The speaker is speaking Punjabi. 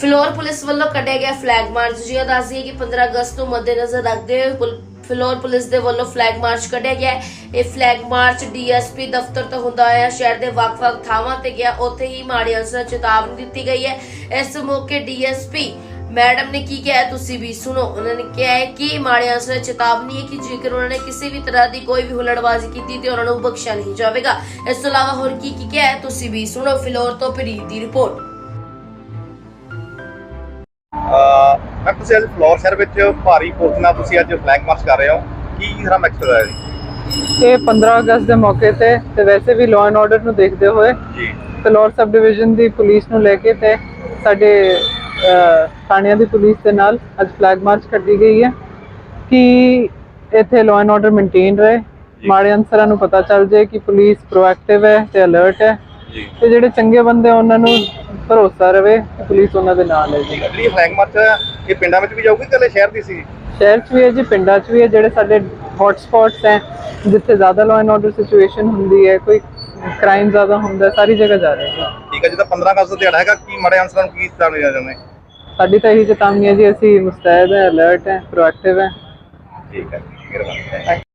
ਫਿਲੌਰ ਪੁਲਿਸ ਵੱਲੋਂ ਕੱਢਿਆ ਗਿਆ ਫਲੈਗ ਮਾਰਚ ਜੀ ਦੱਸਦੀ ਕਿ 15 ਅਗਸਤ ਨੂੰ ਮੱਦੇਨਜ਼ਰ ਰੱਖਦੇ ਹੋਏ ਫਿਲੌਰ ਪੁਲਿਸ ਦੇ ਵੱਲੋਂ ਫਲੈਗ ਮਾਰਚ ਕੱਢਿਆ ਗਿਆ ਇਹ ਫਲੈਗ ਮਾਰਚ ਡੀਐਸਪੀ ਦਫ਼ਤਰ ਤੋਂ ਹੁੰਦਾ ਹੋਇਆ ਸ਼ਹਿਰ ਦੇ ਵੱਖ-ਵੱਖ ਥਾਵਾਂ ਤੇ ਗਿਆ। ਉੱਥੇ ਹੀ ਮਾੜੇ ਅਨਸਰ ਚੇਤਾਵਨੀ ਦਿੱਤੀ ਗਈ ਹੈ। ਇਸ ਮੌਕੇ ਡੀਐਸਪੀ ਮੈਡਮ ਨੇ ਕੀ ਕਿਹਾ ਤੁਸੀਂ ਵੀ ਸੁਣੋ। ਉਹਨਾਂ ਨੇ ਕਿਹਾ ਹੈ ਕਿ ਮਾੜੇ ਅਨਸਰ ਚੇਤਾਵਨੀ ਹੈ ਕਿ ਜੇਕਰ ਉਹਨਾਂ ਨੇ ਕਿਸੇ ਵੀ ਤਰ੍ਹਾਂ ਦੀ ਕੋਈ ਵੀ ਹੁਲੜਬਾਜ਼ੀ ਕੀਤੀ ਤੇ ਉਹਨਾਂ ਨੂੰ ਬਖਸ਼ਿਆ ਨਹੀਂ ਜਾਵੇਗਾ। ਇਸ ਤੋਂ ਇਲਾਵਾ ਹੋਰ ਕੀ ਕੀ ਕਿਹਾ ਹੈ, ਤੁਸੀਂ ਵੀ ਸੁਣੋ। ਫਿਲੌਰ ਤੋਂ ਪ੍ਰੀਤ ਦੀ ਰਿਪੋਰਟ। ਤੁਸੀਂ ਅੱਜ ਫਲੋਰ ਸ਼ਹਿਰ ਵਿੱਚ ਭਾਰੀ ਫੋਰਸ ਨਾਲ ਤੁਸੀਂ ਅੱਜ ਫਲੈਗ ਮਾਰਚ ਕਰ ਰਹੇ ਹੋ। ਕੀ ਸਾਰਾ ਮੈਕਸ ਹੋਇਆ ਜੀ? ਇਹ 15 ਅਗਸਤ ਦੇ ਮੌਕੇ ਤੇ ਤੇ ਵੈਸੇ ਵੀ ਲਾਅ ਐਂਡ ਆਰਡਰ ਨੂੰ ਦੇਖਦੇ ਹੋਏ ਜੀ। ਫਲੋਰ ਸਬ ਡਿਵੀਜ਼ਨ ਦੀ ਪੁਲਿਸ ਨੂੰ ਲੈ ਕੇ ਤੇ ਸਾਡੇ ਥਾਣਿਆਂ ਦੀ ਪੁਲਿਸ ਦੇ ਨਾਲ ਅੱਜ ਫਲੈਗ ਮਾਰਚ ਕੱਢੀ ਗਈ ਹੈ। ਕਿ ਇੱਥੇ ਲਾਅ ਐਂਡ ਆਰਡਰ ਮੇਨਟੇਨ ਰਹੇ? ਮਾੜੇ ਅਨਸਰਾਂ ਨੂੰ ਪਤਾ ਚੱਲ ਜਾਏ ਕਿ ਪੁਲਿਸ ਪ੍ਰੋਐਕਟਿਵ ਹੈ ਤੇ ਅਲਰਟ ਹੈ। ਤੇ ਜਿਹੜੇ ਚੰਗੇ ਬੰਦੇ ਉਹਨਾਂ ਨੂੰ ਭਰੋਸਾ ਰਵੇ ਕਿ ਪੁਲਿਸ ਉਹਨਾਂ ਦੇ ਨਾਲ ਹੈ ਜੀ। ਜਿਹੜੀ ਫਲੈਗ ਮਾਰਚ ਇਹ ਪਿੰਡਾਂ ਵਿੱਚ ਵੀ ਜਾਊਗੀ ਕਿ ਇਕੱਲੇ ਸ਼ਹਿਰ ਦੀ ਸੀ? ਸ਼ਹਿਰ 'ਚ ਵੀ ਹੈ ਜੀ ਪਿੰਡਾਂ 'ਚ ਵੀ ਹੈ ਜਿਹੜੇ ਸਾਡੇ ਹੌਟ ਸਪੌਟਸ ਹੈ ਜਿੱਥੇ ਜ਼ਿਆਦਾ ਲਾਅ ਐਂਡ ਆਰਡਰ ਸਿਚੁਏਸ਼ਨ ਹੁੰਦੀ ਹੈ ਕੋਈ ਕ੍ਰਾਈਮ ਜ਼ਿਆਦਾ ਹੁੰਦਾ ਸਾਰੀ ਜਗ੍ਹਾ ਜਾ ਰਹੇ ਹਾਂ ਠੀਕ ਹੈ ਜਿੱਦਾਂ 15 ਅਗਸਤ ਦਾ ਦਿਹਾੜਾ ਹੈਗਾ ਕੀ ਮਾੜੇ ਅਨਸਰਾਂ ਨੂੰ ਕੀ ਚੇਤਾਵਨੀ ਦੇਣਾ ਚਾਹੁੰਦੇ ਸਾਡੀ ਤਾਂ ਇਹੀ ਚੇਤਾਵਨੀ ਹੈ ਜੀ ਅਸੀਂ ਮੁਸਤੈਦ ਹੈ ਅਲਰਟ ਹੈ ਪ੍ਰੋਐਕਟਿਵ ਹੈ। ਠੀਕ ਹੈ ਮਿਹਰਬਾਨੀ